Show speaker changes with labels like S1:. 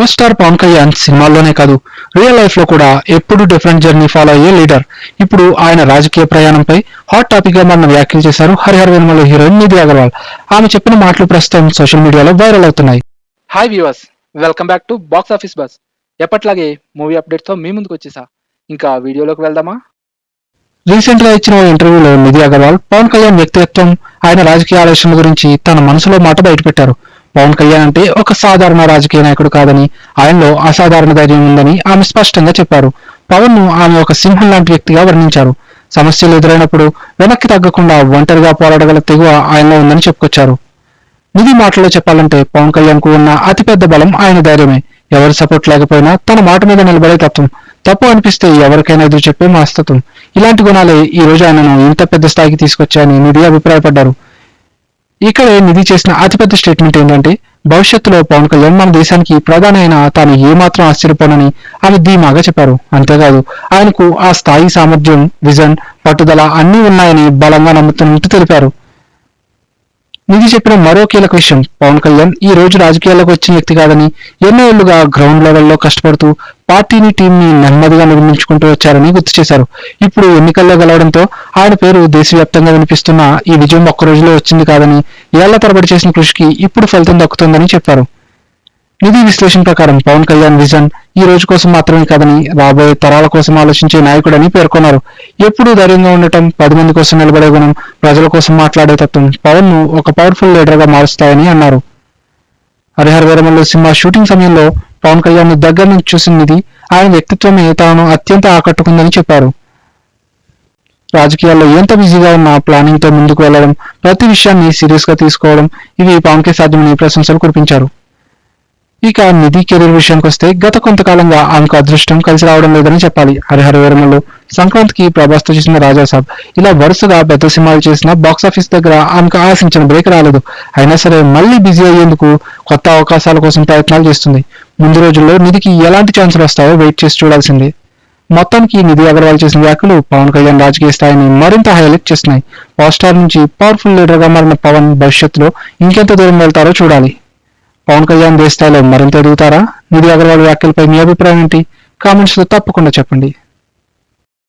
S1: Power star Pawan Kalyan సినిమాల్లోనే కాదు real లైఫ్లో కూడా ఎప్పుడు డిఫరెంట్ జర్నీ ఫాలో అయ్యే లీడర్ ఇప్పుడు ఆయన రాజకీయ ప్రయాణంపై హాట్ టాపిక్గా మన వ్యాఖ్యలు చేశారు హరిహర వెనుమల హీరోయిన్ నిధి అగర్వాల్. ఆమె చెప్పిన మాటలు ప్రస్తుతం సోషల్ మీడియాలో వైరల్ అవుతున్నాయి. Hi viewers welcome back to box office buzz ఎప్పట్లాగే మూవీ అప్డేట్స్తో మీ ముందుకు వచ్చేసా. ఇంకా వీడియోలోకి వెళ్దామా? రీసెంట్గా ఇచ్చిన ఇంటర్వ్యూలో నిధి అగర్వాల్ పవన్ కళ్యాణ్ వ్యక్తిత్వం ఆయన రాజకీయ ఆలోచనల గురించి తన మనసులో మాట బయటపెట్టారు. పవన్ కళ్యాణ్ అంటే ఒక సాధారణ రాజకీయ నాయకుడు కాదని ఆయనలో అసాధారణ ధైర్యం ఉందని ఆమె స్పష్టంగా చెప్పారు. పవన్ను ఆమె ఒక సింహం లాంటి వ్యక్తిగా వర్ణించారు. సమస్యలు ఎదురైనప్పుడు వెనక్కి తగ్గకుండా ఒంటరిగా పోరాడగల తెగువ ఆయనలో ఉందని చెప్పుకొచ్చారు. నిధి మాటలో చెప్పాలంటే పవన్ కళ్యాణ్కు ఉన్న అతిపెద్ద బలం ఆయన ధైర్యమే. ఎవరి సపోర్ట్ లేకపోయినా తన మాట మీద నిలబడే తత్వం. తప్పు అనిపిస్తే ఎవరికైనా ఎదురు చెప్పే మాస్తత్వం. ఇలాంటి గుణాలే ఈ రోజు ఆయనను ఇంత పెద్ద స్థాయికి తీసుకొచ్చాయని నిధి అభిప్రాయపడ్డారు. ఇక్కడే నిధి చేసిన అతిపెద్ద స్టేట్మెంట్ ఏంటంటే భవిష్యత్తులో పవన్ కళ్యాణ్ మన దేశానికి ప్రధాని అయినా తాను ఏమాత్రం ఆశ్చర్యపోనని ఆమె ధీమాగా చెప్పారు. అంతేకాదు ఆయనకు ఆ స్థాయి సామర్థ్యం విజన్ పట్టుదల అన్నీ ఉన్నాయని బలంగా నమ్ముతున్నట్టు తెలిపారు. నిధి చెప్పిన మరో కీలక విషయం పవన్ కళ్యాణ్ ఈ రోజు రాజకీయాల్లోకి వచ్చిన వ్యక్తి కాదని ఎన్నో ఏళ్ళుగా గ్రౌండ్ లెవెల్లో కష్టపడుతూ పార్టీని టీంని నెమ్మదిగా నిర్మించుకుంటూ వచ్చారని గుర్తు చేశారు. ఇప్పుడు ఎన్నికల్లో గెలవడంతో ఆయన పేరు దేశవ్యాప్తంగా వినిపిస్తున్న ఈ విజయం ఒక్క రోజులో వచ్చింది కాదని ఏళ్ళ తరబడి చేసిన కృషికి ఇప్పుడు ఫలితం దక్కుతుందని చెప్పారు. నిధి విశ్లేషణ ప్రకారం పవన్ కళ్యాణ్ విజన్ ఈ రోజు కోసం మాత్రమే కాదని రాబోయే తరాల కోసం ఆలోచించే నాయకుడని పేర్కొన్నారు. ఎప్పుడూ ధైర్యంగా ఉండటం పది మంది కోసం నిలబడే గుణం ప్రజల కోసం మాట్లాడే తత్వం పవన్ను ఒక పవర్ఫుల్ లీడర్గా మారుస్తాయని అన్నారు. హరిహర వీరమల్లు సినిమా షూటింగ్ సమయంలో పవన్ కళ్యాణ్ దగ్గర నుంచి చూసినది ఆయన వ్యక్తిత్వమే తాను అత్యంత ఆకట్టుకుందని చెప్పారు. రాజకీయాల్లో ఎంత బిజీగా ఉన్నా ప్లానింగ్తో ముందుకు వెళ్ళడం ప్రతి విషయాన్ని సీరియస్గా తీసుకోవడం ఇవి పవన్ కే సాధ్యమని ప్రశంసలు కురిపించారు. ఇక నిధి కెరీర్ విషయానికి వస్తే గత కొంతకాలంగా ఆమెకు అదృష్టం కలిసి రావడం లేదని చెప్పాలి. హరిహర వీరమల్లు సంక్రాంతికి ప్రభాస్తో చేసిన రాజాసాబ్ ఇలా వరుసగా పెద్ద సినిమాలు చేసిన బాక్స్ ఆఫీస్ దగ్గర ఆమెకు ఆశించిన బ్రేక్ రాలేదు. అయినా సరే మళ్ళీ బిజీ అయ్యేందుకు కొత్త అవకాశాల కోసం ప్రయత్నాలు చేస్తుంది. ముందు రోజుల్లో నిధికి ఎలాంటి ఛాన్సులు వస్తాయో వెయిట్ చేసి చూడాల్సిందే. మొత్తానికి నిధి అగర్వాల్ చేసిన వ్యాఖ్యలు పవన్ కళ్యాణ్ రాజకీయ స్థాయిని మరింత హైలైట్ చేస్తున్నాయి. పవర్ స్టార్ నుంచి పవర్ఫుల్ లీడర్గా మారిన పవన్ భవిష్యత్తులో ఇంకెంత దూరం వెళ్తారో చూడాలి. పవన్ కళ్యాణ్ దేశ స్థాయిలో మరింత ఎదుగుతారా? నిధి అగర్వాల్ వ్యాఖ్యలపై మీ అభిప్రాయం ఏంటి? కామెంట్స్లో తప్పకుండా చెప్పండి.